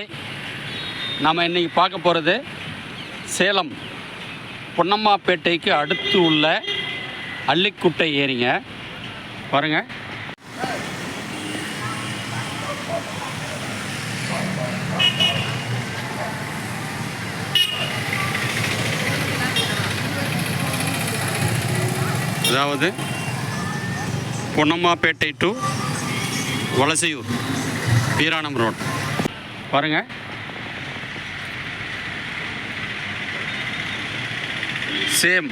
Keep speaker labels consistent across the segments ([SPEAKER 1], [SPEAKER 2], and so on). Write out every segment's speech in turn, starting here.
[SPEAKER 1] Hi நம்ம இன்னைக்கு பார்க்க போகிறது சேலம் பொன்னம்மாப்பேட்டைக்கு அடுத்து உள்ள அள்ளிக்குட்டை ஏரிங்க. பாருங்க. அதாவது பொன்னம்மாப்பேட்டை டு வலசையூர் வீராணம் ரோட். பாருங்க. சேம்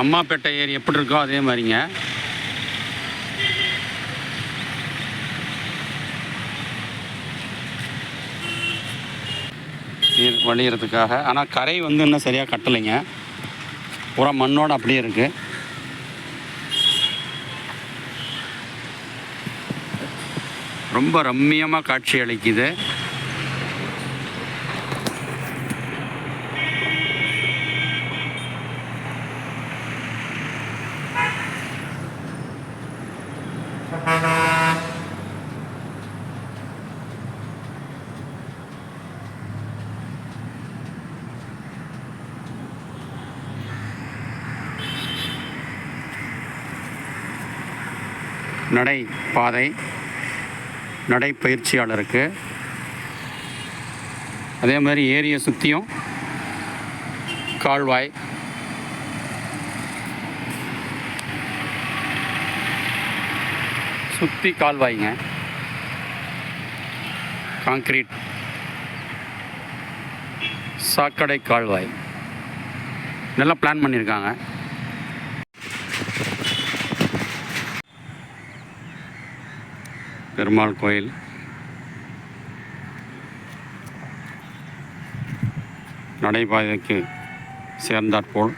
[SPEAKER 1] அம்மாப்பேட்டை ஏரி எப்படி இருக்கோ அதே மாதிரிங்க. நீர் வழியறதுக்காக. ஆனால் கரை வந்து இன்னும் சரியாக கட்டலைங்க. பூரா மண்ணோடு அப்படியே இருக்குது ரொம்ப ரம்மியமாக காட்சி அளிக்குது. நடை பாதை. நடைப்பயிற்சியாளருக்கு. அதே மாதிரி ஏரியை சுற்றியும் கால்வாய். சுற்றி கால்வாய்ங்க. காங்கிரீட் சாக்கடை கால்வாய். நல்லா பிளான் பண்ணியிருக்காங்க பெருமாள் கோயில். நடைபாதைக்கு சேர்ந்தாற்போல்.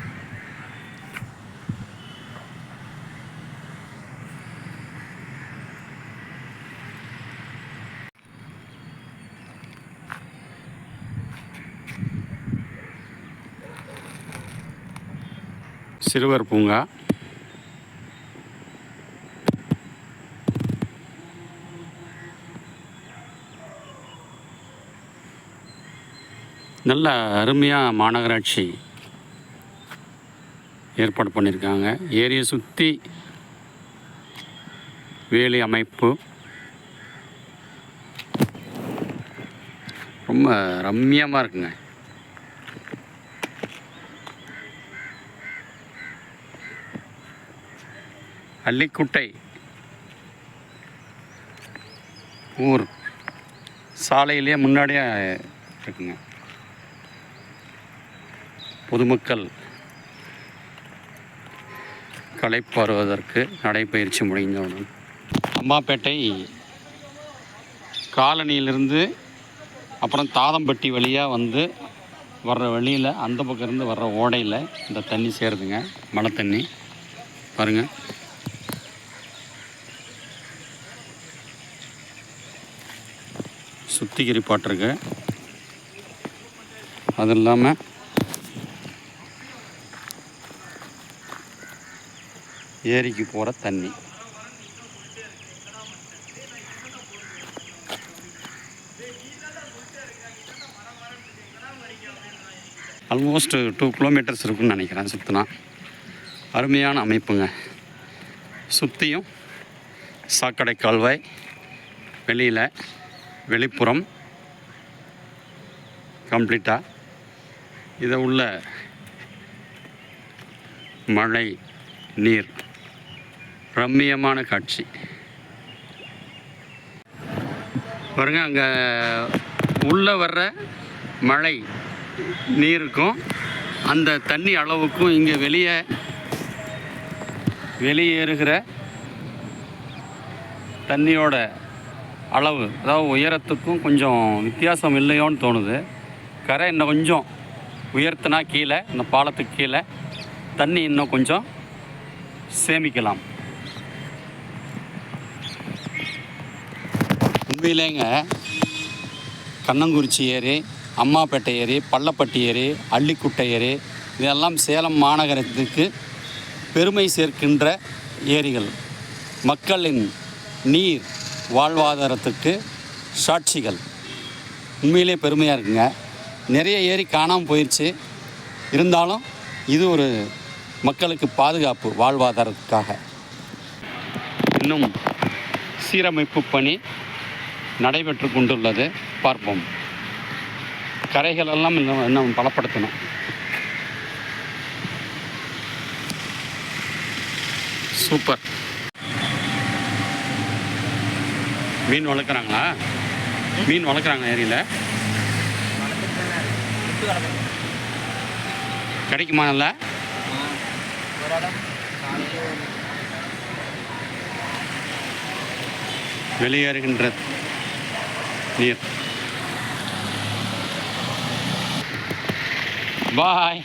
[SPEAKER 1] சிறுவர் பூங்கா. நல்ல அருமையாக மாநகராட்சி ஏற்பாடு பண்ணியிருக்காங்க ஏரியை சுற்றி வேலி அமைப்பு. ரொம்ப ரம்மியமாக இருக்குங்க. அள்ளிக்குட்டை ஊர். சாலையிலேயே முன்னாடியே இருக்குங்க. பொதுமக்கள் களைப்பாறுவதற்கு நடைப்பயிற்சி முடிந்தவுடன் அம்மாப்பேட்டை காலனியிலிருந்து அப்புறம் தாதம்பட்டி வழியாக வந்து வர்ற வழியில் அந்த பக்கம் இருந்து வர்ற ஓடையில் இந்த தண்ணி சேருதுங்க. மழை தண்ணி. பாருங்கள் சுத்திகரிப்பாட்டிருக்கு அது இல்லாமல் ஏரிக்கு போகிற தண்ணி. ஆல்மோஸ்ட் டூ கிலோமீட்டர்ஸ் இருக்குன்னு நினைக்கிறேன் சுற்றினா அருமையான அமைப்புங்க. சுற்றியும் சாக்கடை கால்வாய் வெளியில் வெளிப்புறம் கம்ப்ளீட்டாக இதை உள்ள மழை நீர் ரம்மியமான காட்சி. பாருங்க அங்கே உள்ளே வர்ற மழை நீருக்கும் அந்த தண்ணி அளவுக்கும் இங்கே வெளியே வெளியேறுகிற தண்ணியோட அளவு அதாவது உயரத்துக்கும் கொஞ்சம் வித்தியாசம் இல்லையோன்னு தோணுது. கரை இன்னும் கொஞ்சம் உயர்த்தினா கீழே இந்த பாலத்துக்கு கீழே தண்ணி இன்னும் கொஞ்சம் சேமிக்கலாம். உண்மையிலேங்க கண்ணங்குறிச்சி ஏரி அம்மாப்பேட்டை ஏரி பள்ளப்பட்டி ஏரி அள்ளிக்குட்டை ஏரி இதெல்லாம் சேலம் மாநகரத்துக்கு பெருமை சேர்க்கின்ற ஏரிகள். மக்களின் நீர் வாழ்வாதாரத்துக்கு சாட்சிகள். உண்மையிலே பெருமையாக இருக்குங்க. நிறைய ஏரி காணாமல் போயிடுச்சு இருந்தாலும் இது ஒரு மக்களுக்கு பாதுகாப்பு வாழ்வாதாரத்துக்காக. இன்னும் சீரமைப்பு பணி நடைபெற்று கொண்டுள்ளது பார்ப்போம். கரைகள் எல்லாம் இன்னும் இன்னும் பலப்படுத்தணும். சூப்பர். மீன் வளர்க்குறாங்களா? மீன் வளர்க்குறாங்க ஏரியில். கிடைக்குமா நல்லா? வெளியேறுகின்ற நீர் பாய்